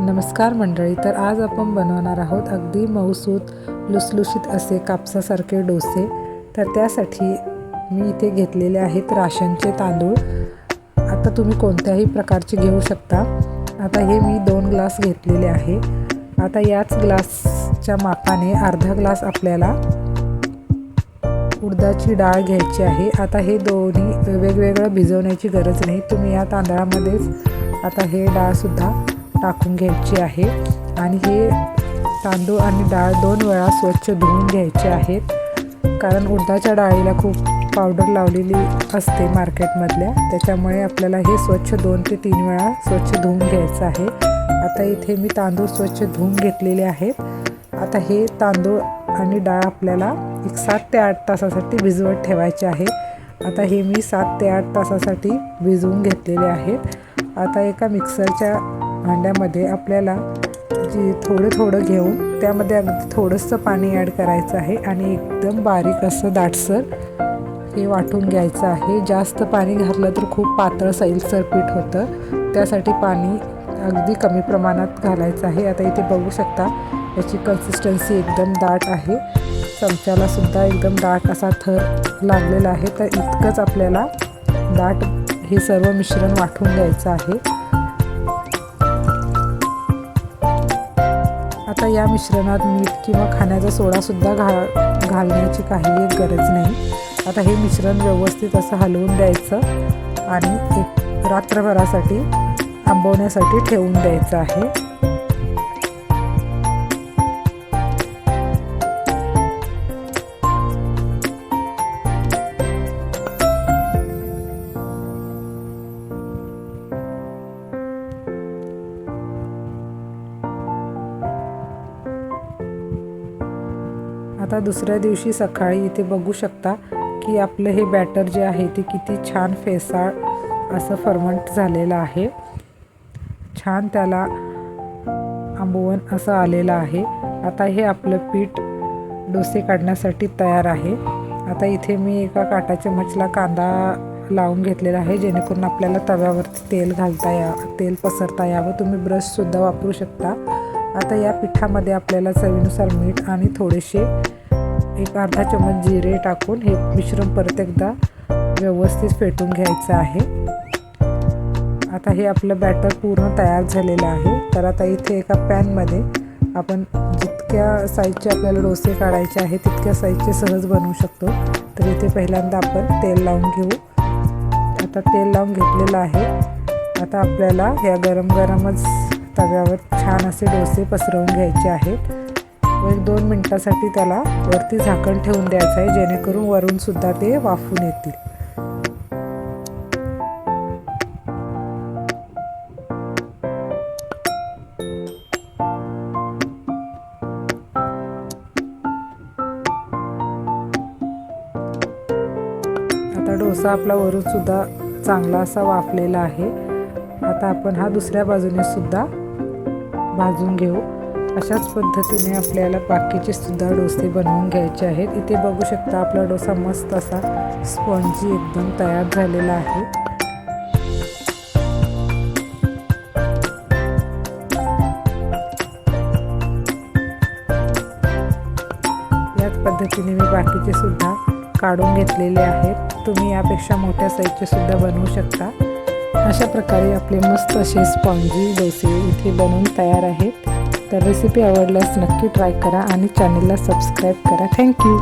नमस्कार मंडळी तर आज आपण बनवणार आहोत अगदी मऊसूत लुसलुशीत असे कापसासारखे डोसे. तर त्यासाठी मी इथे घेतलेले आहेत राशनचे तांदूळ. आता तुम्ही कोणत्याही प्रकारचे घेऊ शकता. आता हे मी दोन ग्लास घेतलेले आहे. आता याच ग्लासच्या मापाने अर्धा ग्लास आपल्याला उडदाची डाळ घ्यायची आहे. आता हे दोन्ही वेगवेगळं भिजवण्याची गरज नाही. तुम्ही या तांदळामध्येच आता हे डाळसुद्धा टाकून घ्यायची आहे. आणि हे तांदूळ आणि डाळ दोन वेळा स्वच्छ धुवून घ्यायचे आहेत. कारण उडदाच्या डाळीला खूप पावडर लावलेली असते मार्केटमधल्या. त्याच्यामुळे आपल्याला हे स्वच्छ दोन ते तीन वेळा स्वच्छ धुवून घ्यायचं आहे. आता इथे मी तांदूळ स्वच्छ धुवून घेतलेले आहेत. आता हे तांदूळ आणि डाळ आपल्याला एक सात ते आठ तासासाठी भिजवत ठेवायचे आहे. आता हे मी सात ते आठ तासासाठी भिजवून घेतलेले आहेत. आता एका मिक्सरच्या भांड्यामध्ये आपल्याला जी थोडं थोडं घेऊन त्यामध्ये अगदी थोडंसं पाणी ॲड करायचं आहे आणि एकदम बारीक असं दाटसर हे वाटून घ्यायचं आहे. जास्त पाणी घातलं तर खूप पातळ सैलसर पीठ होतं. त्यासाठी पाणी अगदी कमी प्रमाणात घालायचं आहे. आता इथे बघू शकता याची कन्सिस्टन्सी एकदम दाट आहे. चमच्याला सुद्धा एकदम दाट असा थर लागलेला आहे. तर इतकंच आपल्याला दाट हे सर्व मिश्रण वाटून घ्यायचं आहे. आता या मिश्रणात मीठ किंवा खाण्याचा सोडासुद्धा घा घालण्याची काही एक गरज नाही. आता हे मिश्रण व्यवस्थित असं हलवून द्यायचं आणि एक रात्रभरासाठी आंबवण्यासाठी ठेवून द्यायचं आहे. आता दुसऱ्या दिवशी सकाळी इथे बघू शकता की आपलं हे बॅटर जे आहे ते किती छान फेसाळ असं फर्मंट झालेलं आहे. छान त्याला आंबवण असं आलेलं आहे. आता हे आपलं पीठ डोसे काढण्यासाठी तयार आहे. आता इथे मी एका काटा चमचला कांदा लावून घेतलेला आहे जेणेकरून आपल्याला तव्यावरती तेल घालता या तेल पसरता यावं. तुम्ही ब्रशसुद्धा वापरू शकता. आता या पिठामध्ये आपल्याला चवीनुसार मीठ आणि थोडेसे एक अर्धा चमच जिरे टाकून हे मिश्रण परत एकदा व्यवस्थित फेटून घ्यायचं आहे. आता हे आपलं बॅटर पूर्ण तयार झालेलं आहे. तर आता इथे एका पॅनमध्ये आपण जितक्या साईजचे आपल्याला डोसे काढायचे आहे तितक्या साईजचे सहज बनवू शकतो. तर इथे पहिल्यांदा आपण तेल लावून घेऊ. आता तेल लावून घेतलेलं आहे. आता आपल्याला ह्या गरम गरमच तव्यावर छान असे डोसे पसरवून घ्यायचे आहेत. व एक दोन मिनटासाठी त्याला वरती झाकण ठेवून द्यायचं आहे जेणेकरून वरूनसुद्धा ते वाफून येतील. आता डोसा आपला वरून सुद्धा चांगला असा वाफलेला आहे. आता आपण हा दुसऱ्या बाजूने सुद्धा भाजून घेऊ. अशाच पद्धतीने आपल्याला बाकीचे सुद्धा डोसे बनवून घ्यायचे आहेत. इथे बघू शकता आपला डोसा मस्त असा स्पॉन्जी एकदम तयार झालेला आहे. याच पद्धतीने मी बाकीचे सुद्धा काढून घेतलेले आहेत. तुम्ही यापेक्षा मोठ्या साईजचे सुद्धा बनवू शकता. अशा प्रकारे आपले मस्त असे स्पॉन्जी डोसे इथे बनवून तयार आहेत. तर रेसिपी आवडल्यास नक्की ट्राय करा आणि चॅनलला सबस्क्राईब करा. थँक्यू